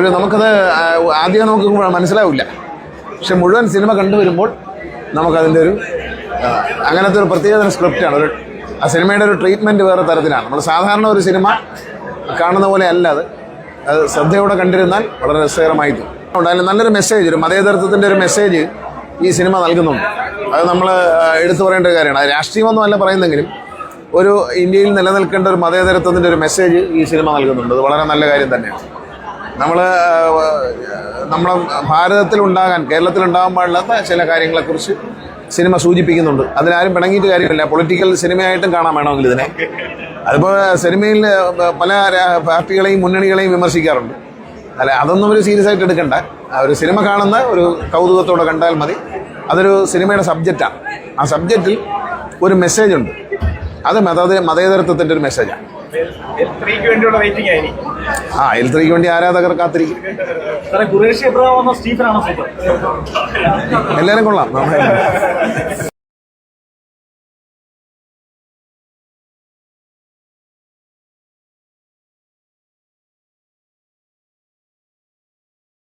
ഒരു നമുക്കത് ആദ്യം നമുക്ക് മനസ്സിലാവില്ല. പക്ഷെ മുഴുവൻ സിനിമ കണ്ടുവരുമ്പോൾ നമുക്കതിന്റെ ഒരു അങ്ങനത്തെ ഒരു പ്രത്യേകതരം സ്ക്രിപ്റ്റാണ്. ഒരു ആ സിനിമയുടെ ഒരു ട്രീറ്റ്മെന്റ് വേറെ തരത്തിലാണ്. നമ്മൾ സാധാരണ ഒരു സിനിമ കാണുന്ന പോലെ അല്ല അത്. അത് ശ്രദ്ധയോടെ കണ്ടിരുന്നാൽ വളരെ രസകരമായി തോന്നും അതിൽ നല്ലൊരു മെസ്സേജ് ഒരു മതേതരത്വത്തിന്റെ ഒരു മെസ്സേജ് ഈ സിനിമ നൽകുന്നുണ്ട്. അത് നമ്മൾ എടുത്തു പറയേണ്ട ഒരു കാര്യമാണ്. രാഷ്ട്രീയമൊന്നും അല്ല പറയുന്നെങ്കിലും ഒരു ഇന്ത്യയിൽ നിലനിൽക്കേണ്ട ഒരു മതേതരത്വത്തിന്റെ ഒരു മെസ്സേജ് ഈ സിനിമ നൽകുന്നുണ്ട്. അത് വളരെ നല്ല കാര്യം തന്നെയാണ്. നമ്മൾ ഉണ്ടാകാൻ കേരളത്തിൽ ഉണ്ടാകാൻ പാടില്ലാത്ത ചില കാര്യങ്ങളെക്കുറിച്ച് സിനിമ സൂചിപ്പിക്കുന്നുണ്ട്. അതിനാരും പിണങ്ങിയിട്ട് കാര്യമില്ല. പൊളിറ്റിക്കൽ സിനിമയായിട്ടും കാണാൻ വേണമെങ്കിൽ ഇതിനെ. അതിപ്പോൾ സിനിമയിൽ പല പാർട്ടികളെയും മുന്നണികളെയും വിമർശിക്കാറുണ്ട്. അല്ല അതൊന്നും ഒരു സീരിയസ് ആയിട്ട് എടുക്കണ്ട. ഒരു സിനിമ കാണുന്ന ഒരു കൗതുകത്തോടെ കണ്ടാൽ മതി. അതൊരു സിനിമയുടെ സബ്ജക്റ്റാണ്. ആ സബ്ജക്റ്റിൽ ഒരു മെസ്സേജ് ഉണ്ട്. അത് മത മതേതരത്വത്തിന്റെ ഒരു മെസ്സേജാണ് ആ എൽ ത്രീക്ക് വേണ്ടി ആരാധകർ കാത്തിരിക്കും. എല്ലാവരും കൊള്ളാം.